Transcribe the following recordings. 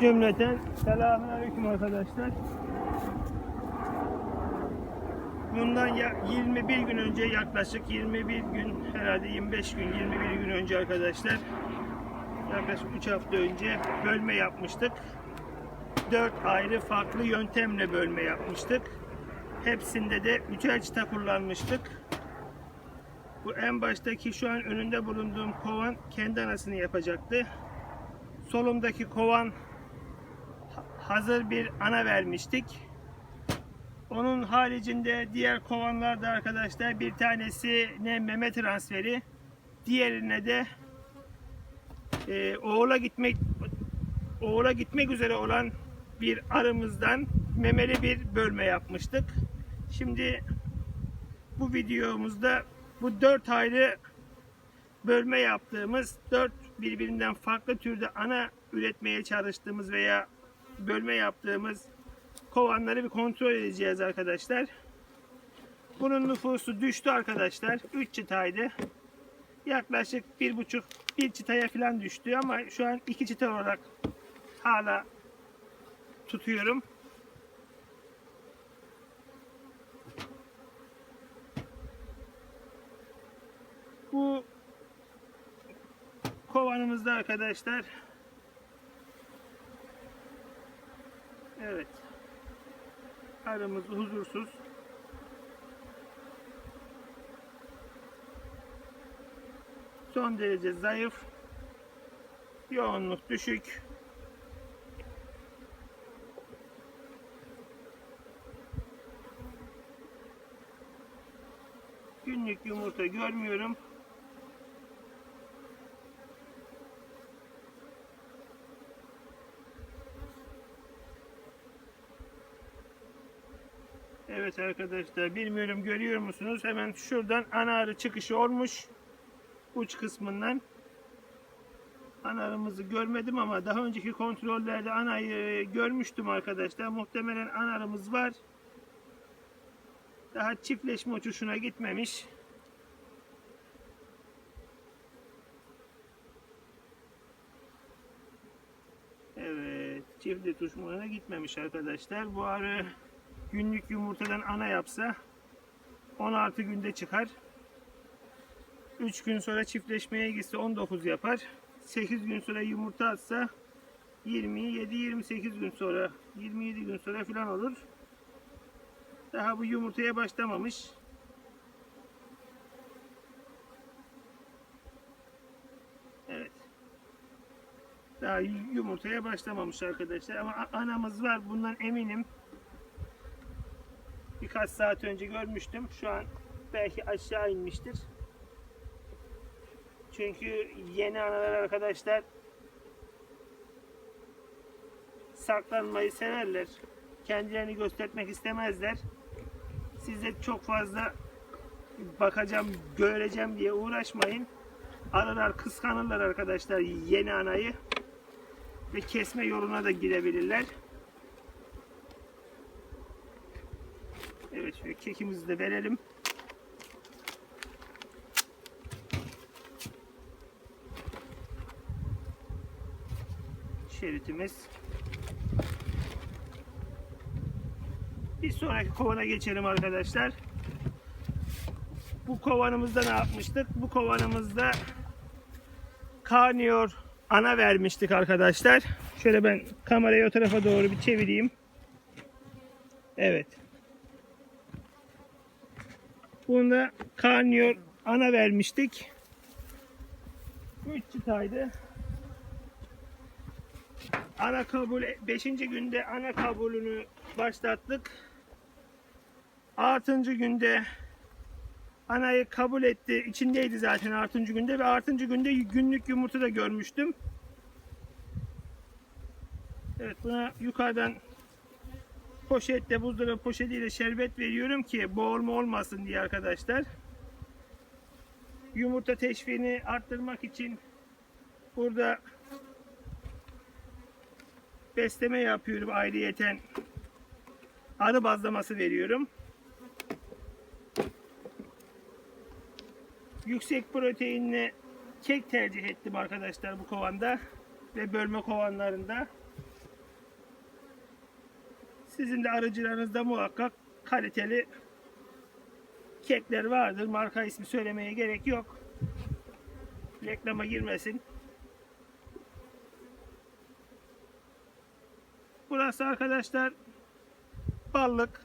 Cümleten selamünaleyküm arkadaşlar. Bundan ya 21 gün önce yaklaşık 21 gün herhalde 25 gün 21 gün önce arkadaşlar yaklaşık 3 hafta önce bölme yapmıştık. 4 ayrı farklı yöntemle bölme yapmıştık. Hepsinde de üçer çıta kullanmıştık. Bu en baştaki şu an önünde bulunduğum kovan kendi anasını yapacaktı. Solumdaki kovan hazır bir ana vermiştik. Onun haricinde diğer kovanlarda arkadaşlar bir tanesi ne meme transferi, diğerine de e, oğula gitmek oğula gitmek üzere olan bir arımızdan memeli bir bölme yapmıştık. Şimdi bu videomuzda bu dört ayrı bölme yaptığımız dört birbirinden farklı türde ana üretmeye çalıştığımız veya bölme yaptığımız kovanları bir kontrol edeceğiz arkadaşlar. Bunun nüfusu düştü arkadaşlar. 3 çıtaydı. Yaklaşık bir buçuk bir çıtaya falan düştü ama şu an iki çıta olarak hala tutuyorum. Bu kovanımızda arkadaşlar Evet. Arımız huzursuz. Son derece zayıf. Yoğunluk düşük. Günlük yumurta görmüyorum. Evet arkadaşlar bilmiyorum görüyor musunuz? Hemen şuradan ana arı çıkışı olmuş. Uç kısmından. Ana arımızı görmedim ama daha önceki kontrollerde anayı görmüştüm arkadaşlar. Muhtemelen ana arımız var. Daha çiftleşme uçuşuna gitmemiş. Evet, çiftlik uçuşuna gitmemiş arkadaşlar. Bu arı günlük yumurtadan ana yapsa 16 günde çıkar. 3 gün sonra çiftleşmeye gitse 19 yapar. 8 gün sonra yumurta atsa 27-28 gün sonra 27 gün sonra falan olur. Daha bu yumurtaya başlamamış. Evet. Daha yumurtaya başlamamış arkadaşlar ama anamız var bundan eminim. Birkaç saat önce görmüştüm. Şu an belki aşağı inmiştir. Çünkü yeni analar arkadaşlar saklanmayı severler. Kendilerini göstermek istemezler. Siz de çok fazla bakacağım, göreceğim diye uğraşmayın. Arılar kıskanırlar arkadaşlar yeni anayı ve kesme yoluna da girebilirler. Evet şöyle kekimizi de verelim. Şeritimiz. Bir sonraki kovana geçelim arkadaşlar. Bu kovanımızda ne yapmıştık? Bu kovanımızda karniyor ana vermiştik arkadaşlar. Şöyle ben kamerayı o tarafa doğru bir çevireyim. Evet. Bunda karniyor ana vermiştik. 3 çıtaydı. Ana kabul 5. günde ana kabulünü başlattık. 6. günde anayı kabul etti. İçindeydi zaten 6. günde ve 6. günde günlük yumurta da görmüştüm. Evet buna yukarıdan poşetle buzdolabı poşetiyle şerbet veriyorum ki boğulma olmasın diye arkadaşlar. Yumurta teşviğini arttırmak için burada besleme yapıyorum ayrıyeten. Arı bazlaması veriyorum. Yüksek proteinli kek tercih ettim arkadaşlar bu kovanda ve bölme kovanlarında. Sizin de arıcılarınızda muhakkak kaliteli kekler vardır. Marka ismi söylemeye gerek yok. Reklama girmesin. Burası arkadaşlar ballık.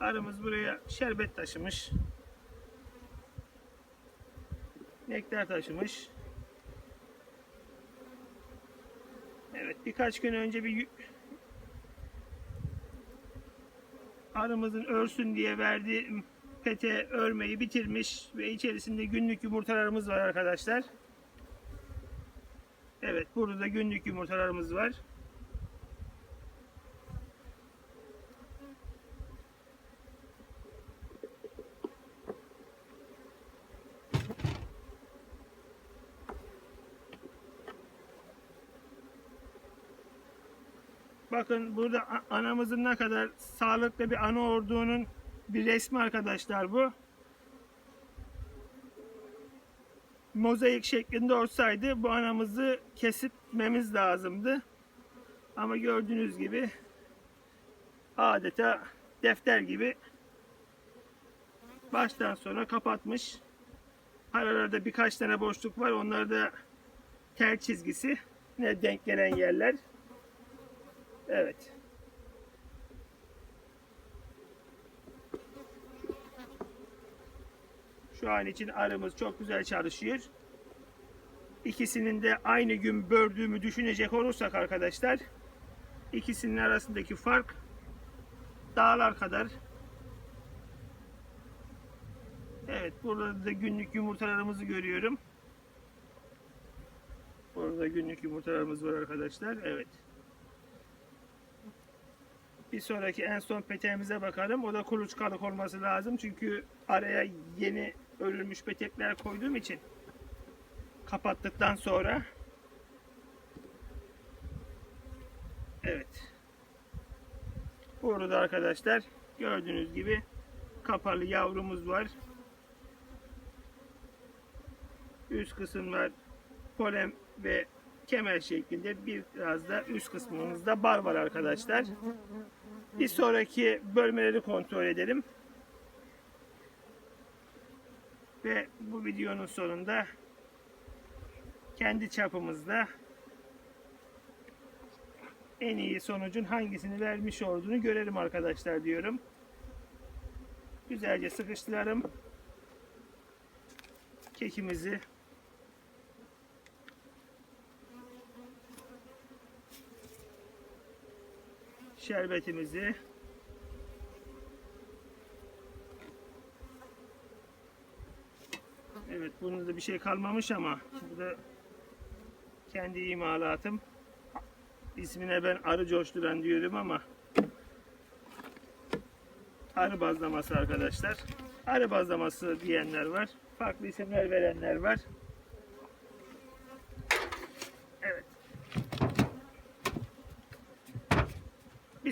Arımız buraya şerbet taşımış. Nektar taşımış. Evet birkaç gün önce bir arımızın örsün diye verdiğim pete örmeyi bitirmiş ve içerisinde günlük yumurtalarımız var arkadaşlar. Evet burada da günlük yumurtalarımız var. Bakın burada anamızın ne kadar sağlıklı bir ana olduğunun bir resmi arkadaşlar bu. Mozaik şeklinde olsaydı bu anamızı kesitmemiz lazımdı. Ama gördüğünüz gibi adeta defter gibi baştan sona kapatmış. Aralarda birkaç tane boşluk var. Onlar da tel çizgisi. Ne denk gelen yerler. Evet. Şu an için arımız çok güzel çalışıyor. İkisinin de aynı gün böldüğümü düşünecek olursak arkadaşlar ikisinin arasındaki fark dağlar kadar. Evet burada da günlük yumurtalarımızı görüyorum. Burada günlük yumurtalarımız var arkadaşlar. Evet. Bir sonraki en son peteğimize bakalım. O da kuluçkalık olması lazım. Çünkü araya yeni örülmüş petekler koyduğum için kapattıktan sonra Evet. Burada arkadaşlar gördüğünüz gibi kapalı yavrumuz var. Üst kısım var. Polen ve kemer şeklinde biraz da üst kısmımızda bar var arkadaşlar. Bir sonraki bölmeleri kontrol edelim. Ve bu videonun sonunda kendi çapımızda en iyi sonucun hangisini vermiş olduğunu görelim arkadaşlar diyorum. Güzelce sıkıştıralım. Kekimizi şerbetimizi Evet bunun da bir şey kalmamış ama bu da kendi imalatım. İsmine ben arı coşturan diyorum ama arı bazlaması arkadaşlar. Arı bazlaması diyenler var. Farklı isimler verenler var.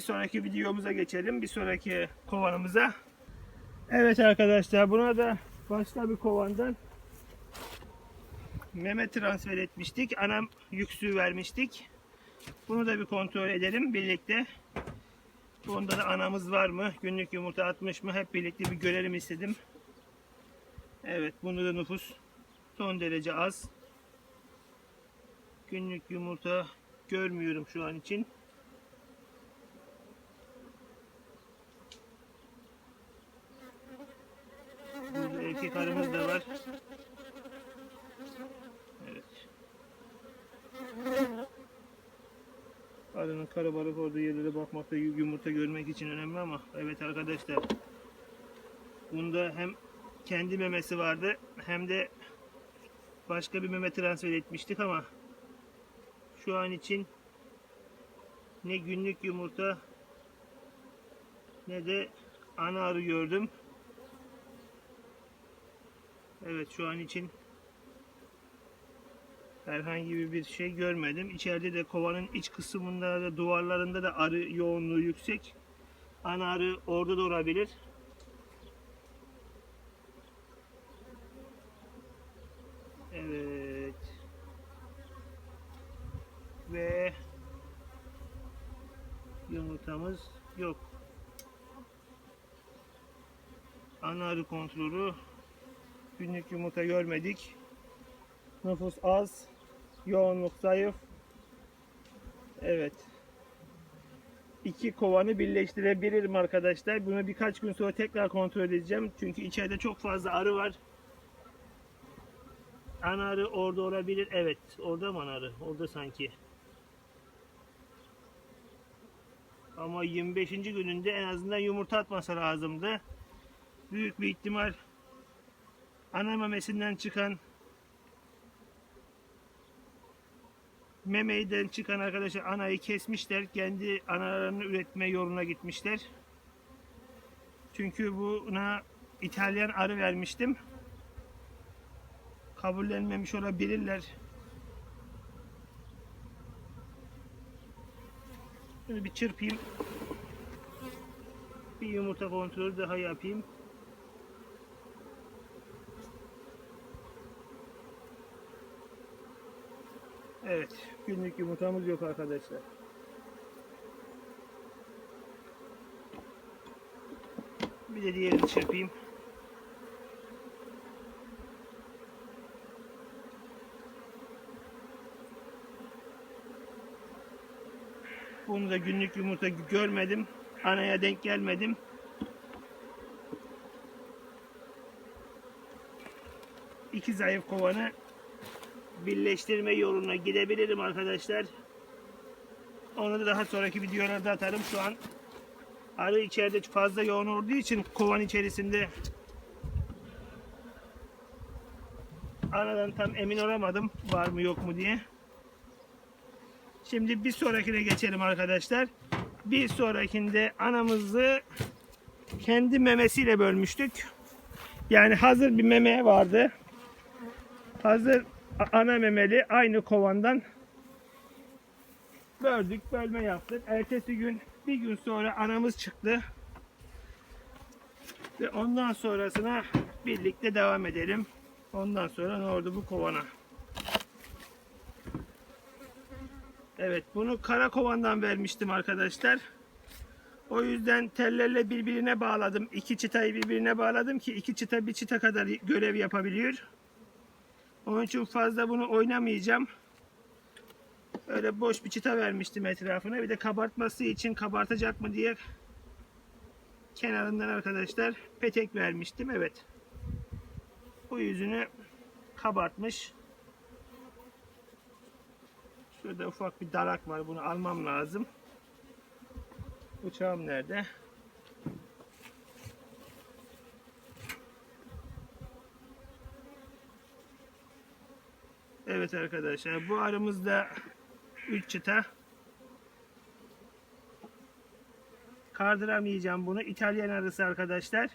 Bir sonraki videomuza geçelim. Bir sonraki kovanımıza. Evet arkadaşlar buna da başka bir kovandan meme transfer etmiştik. Anam yüksü vermiştik. Bunu da bir kontrol edelim birlikte. Bunda da anamız var mı? Günlük yumurta atmış mı? Hep birlikte bir görelim istedim. Evet bunda da nüfus son derece az. Günlük yumurta görmüyorum şu an için. Erkek arımız da var. Evet. Arının karabalık olduğu yerlere bakmakta yumurta görmek için önemli ama evet arkadaşlar bunda hem kendi memesi vardı hem de başka bir meme transfer etmiştik ama şu an için ne günlük yumurta ne de ana arı gördüm. Evet şu an için herhangi bir şey görmedim. İçeride de kovanın iç kısmında da duvarlarında da arı yoğunluğu yüksek. Ana arı orada da olabilir. Evet. Ve yumurtamız yok. Ana arı kontrolü günlük yumurta görmedik. Nüfus az, yoğunluk zayıf. Evet. İki kovanı birleştirebilirim arkadaşlar. Bunu birkaç gün sonra tekrar kontrol edeceğim. Çünkü içeride çok fazla arı var. Ana arı orada olabilir. Evet. Orada mı ana arı? Orada sanki. Ama 25. gününde en azından yumurta atması lazımdı. Büyük bir ihtimal ana memesinden çıkan memeyden çıkan arkadaşlar anayı kesmişler. Kendi analarını üretme yoluna gitmişler. Çünkü buna İtalyan arı vermiştim. Kabullenmemiş olabilirler. Şunu bir çırpayım. Bir yumurta kontrolü daha yapayım. Evet, günlük yumurtamız yok arkadaşlar. Bir de diğerini çırpayım. Bunu da günlük yumurta görmedim. Anaya denk gelmedim. İki zayıf kovanı birleştirme yoluna gidebilirim arkadaşlar. Onu da daha sonraki videolarda atarım. Şu an arı içeride fazla yoğun olduğu için kovan içerisinde anadan tam emin olamadım var mı yok mu diye. Şimdi bir sonrakine geçelim arkadaşlar. Bir sonrakinde anamızı kendi memesiyle bölmüştük. Yani hazır bir meme vardı. Hazır ana memeli aynı kovandan böldük, bölme yaptık. Ertesi gün bir gün sonra anamız çıktı. Ve ondan sonrasına birlikte devam edelim. Ondan sonra ne oldu bu kovana? Evet bunu kara kovandan vermiştim arkadaşlar. O yüzden tellerle birbirine bağladım. İki çıtayı birbirine bağladım ki iki çıta bir çıta kadar görev yapabiliyor. Onun için fazla bunu oynamayacağım. Öyle boş bir çıta vermiştim etrafına. Bir de kabartması için kabartacak mı diye kenarından arkadaşlar petek vermiştim. Evet. Bu yüzünü kabartmış. Şurada ufak bir dalak var. Bunu almam lazım. Bıçağım nerede? Evet arkadaşlar bu arımızda 3 çıta. Kardıramayacağım bunu. İtalyan arısı arkadaşlar.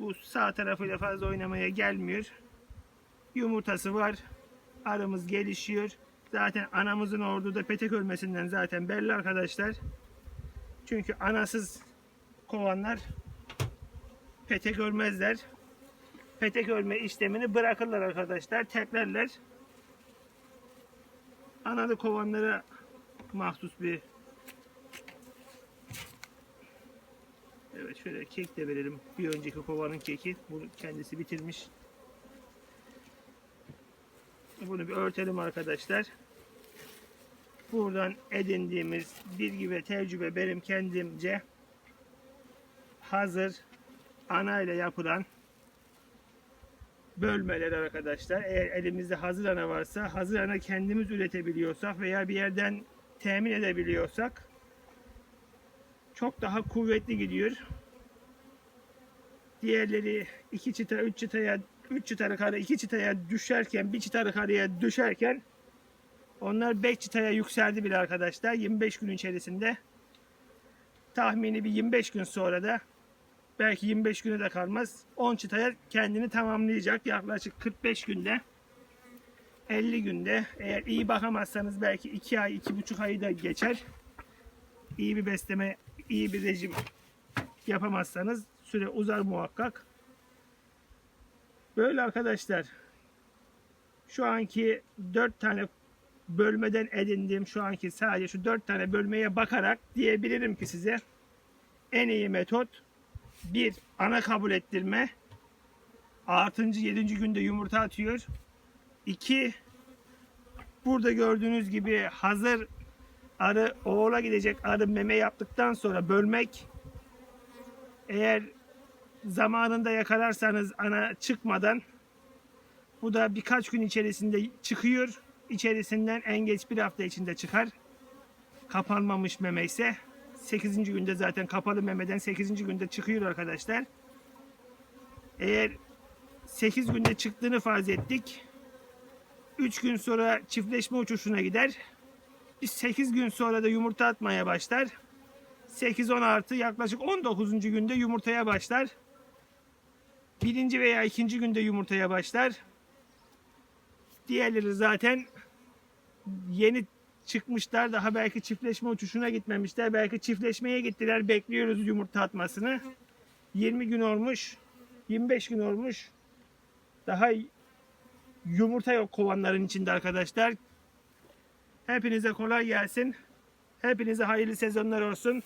Bu sağ tarafıyla fazla oynamaya gelmiyor. Yumurtası var. Arımız gelişiyor. Zaten anamızın orduda petek ölmesinden zaten belli arkadaşlar. Çünkü anasız kovanlar petek ölmezler. Petek ölme işlemini bırakırlar arkadaşlar. Teklerler. Analı kovanlara mahsus bir Evet şöyle kek de verelim. Bir önceki kovanın keki. Bunu kendisi bitirmiş. Bunu bir örtelim arkadaşlar. Buradan edindiğimiz bilgi ve tecrübe benim kendimce hazır ana ile yapılan bölmeler arkadaşlar. Eğer elimizde hazır ana varsa, hazır ana kendimiz üretebiliyorsak veya bir yerden temin edebiliyorsak çok daha kuvvetli gidiyor. Diğerleri iki çıta, üç çıtaya, üç çıta kare, iki çıtaya düşerken, bir çıta kareye düşerken onlar 5 çıtaya yükseldi bile arkadaşlar 25 gün içerisinde. Tahmini bir 25 gün sonra da belki 25 güne de kalmaz. 10 çıtaya kendini tamamlayacak yaklaşık 45 günde. 50 günde eğer iyi bakamazsanız belki 2 ay 2,5 ayı da geçer. İyi bir besleme, iyi bir rejim yapamazsanız süre uzar muhakkak. Böyle arkadaşlar. Şu anki 4 tane bölmeden edindiğim şu anki sadece şu dört tane bölmeye bakarak diyebilirim ki size en iyi metot bir ana kabul ettirme. 6. 7. günde yumurta atıyor. 2 burada gördüğünüz gibi hazır arı oğula gidecek arı meme yaptıktan sonra bölmek eğer zamanında yakalarsanız ana çıkmadan bu da birkaç gün içerisinde çıkıyor. İçerisinden en geç bir hafta içinde çıkar. Kapanmamış meme ise 8. günde zaten kapalı memeden 8. günde çıkıyor arkadaşlar. Eğer 8 günde çıktığını farz ettik. 3 gün sonra çiftleşme uçuşuna gider. 8 gün sonra da yumurta atmaya başlar. 8-10 artı yaklaşık 19. günde yumurtaya başlar. Birinci veya ikinci günde yumurtaya başlar. Diğerleri zaten yeni çıkmışlar. Daha belki çiftleşme uçuşuna gitmemişler. Belki çiftleşmeye gittiler. Bekliyoruz yumurta atmasını. 20 gün olmuş. 25 gün olmuş. Daha yumurta yok kovanların içinde arkadaşlar. Hepinize kolay gelsin. Hepinize hayırlı sezonlar olsun.